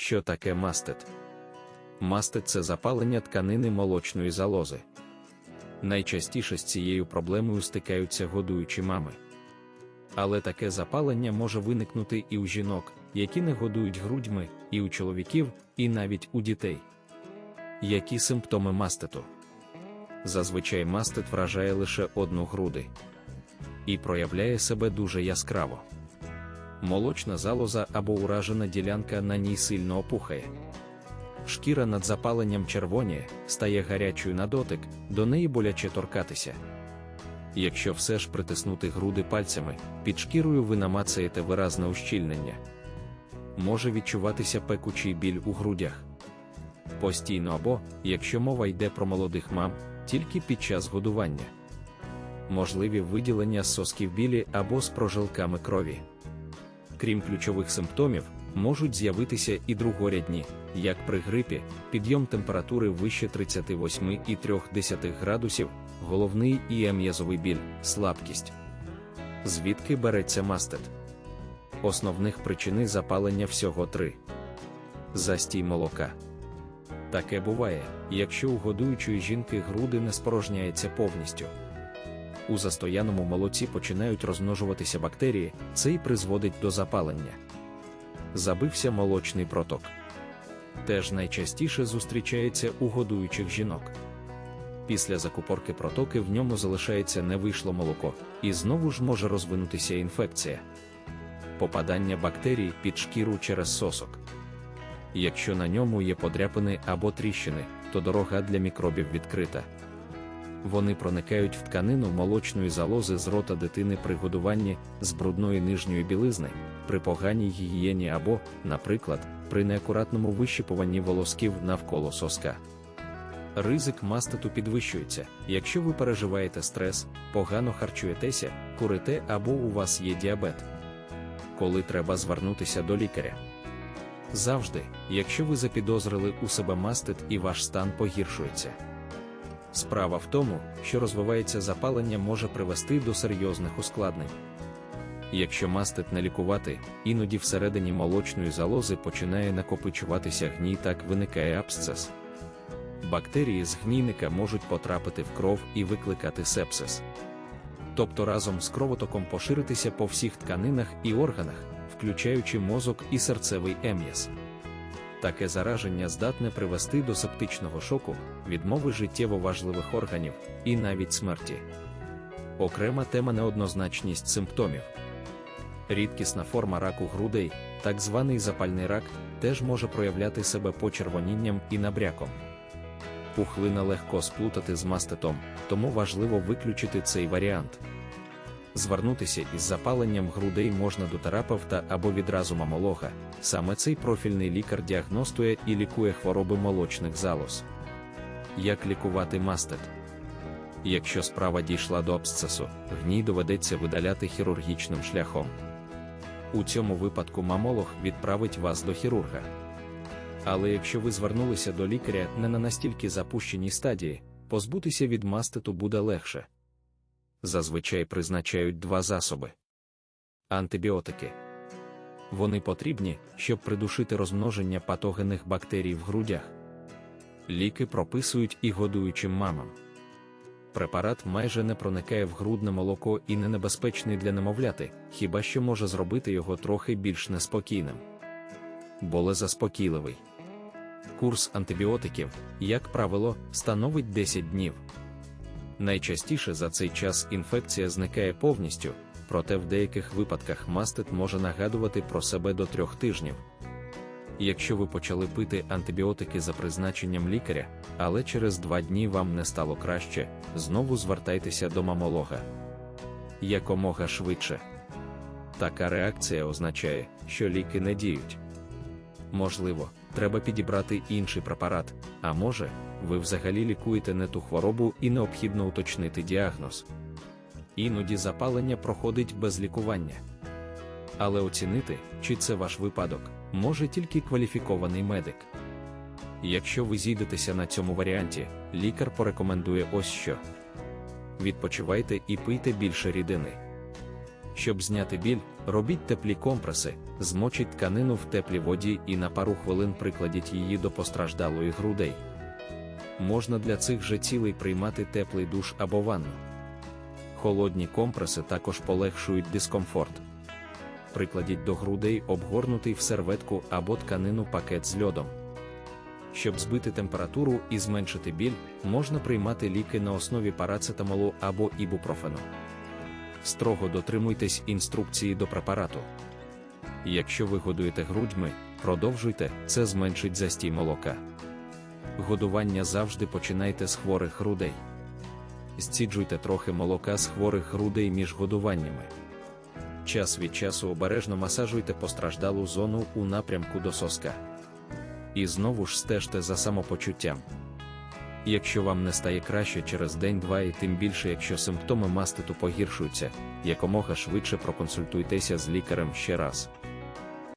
Що таке мастит? Мастит це запалення тканини молочної залози. Найчастіше з цією проблемою стикаються годуючі мами. Але таке запалення може виникнути і у жінок, які не годують грудьми, і у чоловіків, і навіть у дітей. Які симптоми маститу? Зазвичай мастит вражає лише одну груди і проявляє себе дуже яскраво. Молочна залоза або уражена ділянка на ній сильно опухає. Шкіра над запаленням червоніє, стає гарячою на дотик, до неї боляче торкатися. Якщо все ж притиснути груди пальцями, під шкірою ви намацаєте виразне ущільнення. Може відчуватися пекучий біль у грудях. Постійно або, якщо мова йде про молодих мам, тільки під час годування. Можливі виділення з сосків білі або з прожилками крові. Крім ключових симптомів, можуть з'явитися і другорядні, як при грипі, підйом температури вище 38,3 градусів, головний і м'язовий біль, слабкість. Звідки береться мастит? Основних причини запалення всього три. Застій молока. Таке буває, якщо у годуючої жінки груди не спорожняється повністю. У застояному молоці починають розмножуватися бактерії, це і призводить до запалення. Забився молочний проток. Теж найчастіше зустрічається у годуючих жінок. Після закупорки протоки в ньому залишається не вийшло молоко, і знову ж може розвинутися інфекція. Попадання бактерій під шкіру через сосок. Якщо на ньому є подряпини або тріщини, то дорога для мікробів відкрита. Вони проникають в тканину молочної залози з рота дитини при годуванні з брудної нижньої білизни, при поганій гігієні або, наприклад, при неакуратному вищипуванні волосків навколо соска. Ризик маститу підвищується, якщо ви переживаєте стрес, погано харчуєтеся, курите або у вас є діабет. Коли треба звернутися до лікаря. Завжди, якщо ви запідозрили у себе мастит і ваш стан погіршується. Справа в тому, що розвивається запалення може привести до серйозних ускладнень. Якщо мастит не лікувати, іноді всередині молочної залози починає накопичуватися гній, так виникає абсцес. Бактерії з гнійника можуть потрапити в кров і викликати сепсис. Тобто разом з кровотоком поширитися по всіх тканинах і органах, включаючи мозок і серцевий ем'яз. Таке зараження здатне привести до септичного шоку, відмови життєво важливих органів і навіть смерті. Окрема тема неоднозначність симптомів. Рідкісна форма раку грудей, так званий запальний рак, теж може проявляти себе почервонінням і набряком. Пухлина легко сплутати з маститом, тому важливо виключити цей варіант. Звернутися із запаленням грудей можна до терапевта або відразу мамолога. Саме цей профільний лікар діагностує і лікує хвороби молочних залоз. Як лікувати мастит? Якщо справа дійшла до абсцесу, гній доведеться видаляти хірургічним шляхом. У цьому випадку мамолог відправить вас до хірурга. Але якщо ви звернулися до лікаря не на настільки запущеній стадії, позбутися від маститу буде легше. Зазвичай призначають два засоби. Антибіотики. Вони потрібні, щоб придушити розмноження патогенних бактерій в грудях. Ліки прописують і годуючим мамам. Препарат майже не проникає в грудне молоко і не небезпечний для немовляти, хіба що може зробити його трохи більш неспокійним. Болезаспокійливий. Курс антибіотиків, як правило, становить 10 днів. Найчастіше за цей час інфекція зникає повністю, проте в деяких випадках мастит може нагадувати про себе до трьох тижнів. Якщо ви почали пити антибіотики за призначенням лікаря, але через два дні вам не стало краще, знову звертайтеся до мамолога. Якомога швидше. Така реакція означає, що ліки не діють. Можливо, треба підібрати інший препарат, а може, ви взагалі лікуєте не ту хворобу і необхідно уточнити діагноз. Іноді запалення проходить без лікування. Але оцінити, чи це ваш випадок, може тільки кваліфікований медик. Якщо ви зійдетеся на цьому варіанті, лікар порекомендує ось що: відпочивайте і пийте більше рідини. Щоб зняти біль, Робіть теплі компреси, змочіть тканину в теплій воді і на пару хвилин прикладіть її до постраждалої грудей. Можна для цих же цілей приймати теплий душ або ванну. Холодні компреси також полегшують дискомфорт. Прикладіть до грудей обгорнутий в серветку або тканину пакет з льодом. Щоб збити температуру і зменшити біль, можна приймати ліки на основі парацетамолу або ібупрофену. Строго дотримуйтесь інструкції до препарату. Якщо ви годуєте грудьми, продовжуйте, це зменшить застій молока. Годування завжди починайте з хворих грудей. Зціджуйте трохи молока з хворих грудей між годуваннями. Час від часу обережно масажуйте постраждалу зону у напрямку до соска. І знову ж стежте за самопочуттям. Якщо вам не стає краще через день-два і тим більше, якщо симптоми маститу погіршуються, якомога швидше проконсультуйтеся з лікарем ще раз.